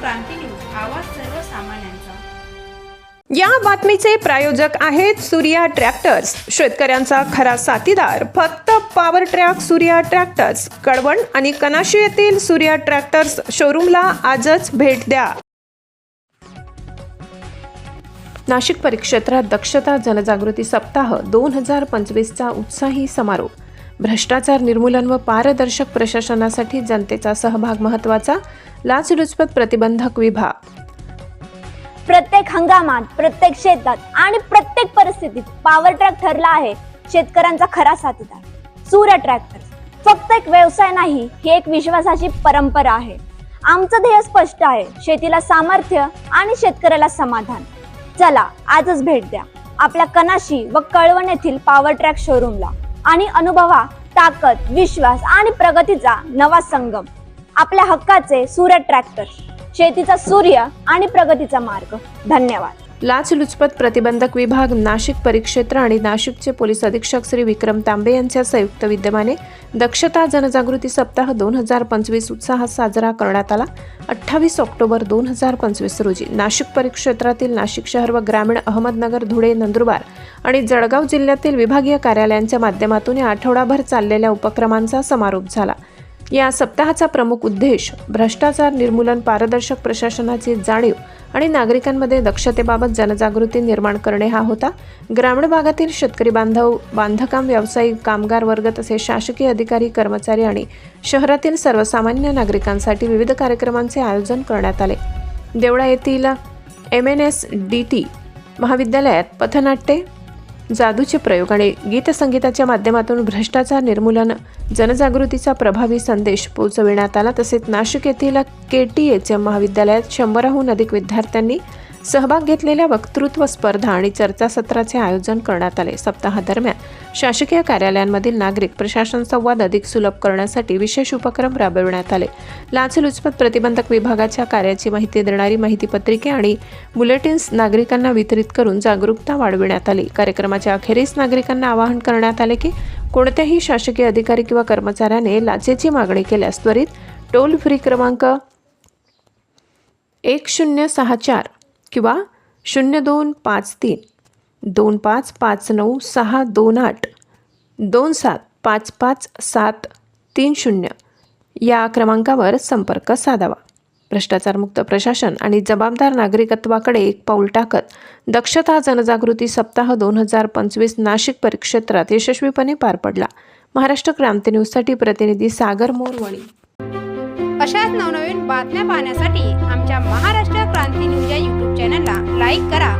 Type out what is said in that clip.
क्रांती news आवाज सर्वसामान्यांचा. या बातमीचे प्रायोजक आहेत सूर्या ट्रॅक्टर्स. शेतकऱ्यांचा खरा साथीदार फक्त power track Surya tractors. Kalwan आणि कनाशी येथील सूर्या ट्रॅक्टर्स शोरूमला आजच भेट द्या. नाशिक परिक्षेत्रात दक्षता जनजागृती सप्ताह दोन हजार पंचवीसचा उत्साही समारोप. भ्रष्टाचार निर्मूलन व पारदर्शक प्रशासनासाठी जनतेचा सहभाग महत्त्वाचा लाचलुचपत प्रतिबंधक विभाग. प्रत्येक हंगामात प्रत्येक शेतात आणि प्रत्येक परिस्थितीत पॉवर ट्रॅक ठरला आहे. शेतकऱ्यांचा खरा साथीदार सूर्य ट्रॅक्टर फक्त एक व्यवसाय नाही ही एक विश्वासाची परंपरा आहे. आमचं ध्येय स्पष्ट आहे शेतीला सामर्थ्य आणि शेतकऱ्याला समाधान. चला आजच भेट द्या. आपल्या कनाशी व कळवण येथील पॉवर ट्रॅक शोरूमला आणि अनुभवा ताकद विश्वास आणि प्रगतीचा नवा संगम. आपल्या हक्काचे सूर्य ट्रॅक्टर शेतीचा सूर्य आणि प्रगतीचा मार्ग. धन्यवाद. लाचलुचपत प्रतिबंधक विभाग नाशिक परिक्षेत्र आणि नाशिकचे पोलीस अधीक्षक श्री विक्रम तांबे यांच्या संयुक्त विद्यमाने दक्षता जनजागृती सप्ताह दोन हजार पंचवीस उत्साहात साजरा करण्यात आला. अठ्ठावीस ऑक्टोबर दोन हजार पंचवीस रोजी नाशिक परिक्षेत्रातील नाशिक शहर व ग्रामीण अहमदनगर धुळे नंदुरबार आणि जळगाव जिल्ह्यातील विभागीय कार्यालयांच्या माध्यमातून या आठवडाभर चाललेल्या उपक्रमांचा समारोप झाला. या सप्ताहाचा प्रमुख उद्देश भ्रष्टाचार निर्मूलन पारदर्शक प्रशासनाची जाणीव आणि नागरिकांमध्ये दक्षतेबाबत जनजागृती निर्माण करणे हा होता. ग्रामीण भागातील शेतकरी बांधव बांधकाम व्यावसायिक कामगार वर्ग तसेच शासकीय अधिकारी कर्मचारी आणि शहरातील सर्वसामान्य नागरिकांसाठी विविध कार्यक्रमांचे आयोजन करण्यात आले. देवळा येथील M N S D T महाविद्यालयात पथनाट्ये जादूचे प्रयोग आणि गीतसंगीताच्या माध्यमातून भ्रष्टाचार निर्मूलन जनजागृतीचा प्रभावी संदेश पोचविण्यात आला. तसेच नाशिक येथील के टी एच एम महाविद्यालयात शंभराहून अधिक विद्यार्थ्यांनी सहभाग घेतलेल्या वक्तृत्व स्पर्धा आणि चर्चासत्राचे आयोजन करण्यात आले. सप्ताहादरम्यान शासकीय कार्यालयांमधील नागरिक प्रशासन संवाद अधिक सुलभ करण्यासाठी विशेष उपक्रम राबविण्यात आले. लाचलुचपत प्रतिबंधक विभागाच्या कार्याची माहिती देणारी माहितीपत्रिके आणि बुलेटिन्स नागरिकांना वितरित करून जागरूकता वाढविण्यात आली. कार्यक्रमाच्या अखेरीस नागरिकांना आवाहन करण्यात आले की कोणत्याही शासकीय अधिकारी किंवा कर्मचाऱ्याने लाचेची मागणी केल्यास त्वरित टोल फ्री क्रमांक एक शून्य सहा चार किंवा शून्य दोन पाच तीन दोन पाच पाच नऊ सहा दोन आठ. दोन सात पाच पाच सात तीन शून्य. या क्रमांकावर संपर्क साधावा. भ्रष्टाचारमुक्त प्रशासन आणि जबाबदार नागरिकत्वाकडे एक पाऊल टाकत दक्षता जनजागृती सप्ताह दोन हजार पंचवीस नाशिक परिक्षेत्रात यशस्वीपणे पार पडला. महाराष्ट्र क्रांती न्यूजसाठी प्रतिनिधी सागर मोरवणी. अशाच नवनवीन बातम्या पाहण्यासाठी आमच्या महाराष्ट्र क्रांती न्यूज या यूट्यूब चॅनलला लाईक करा.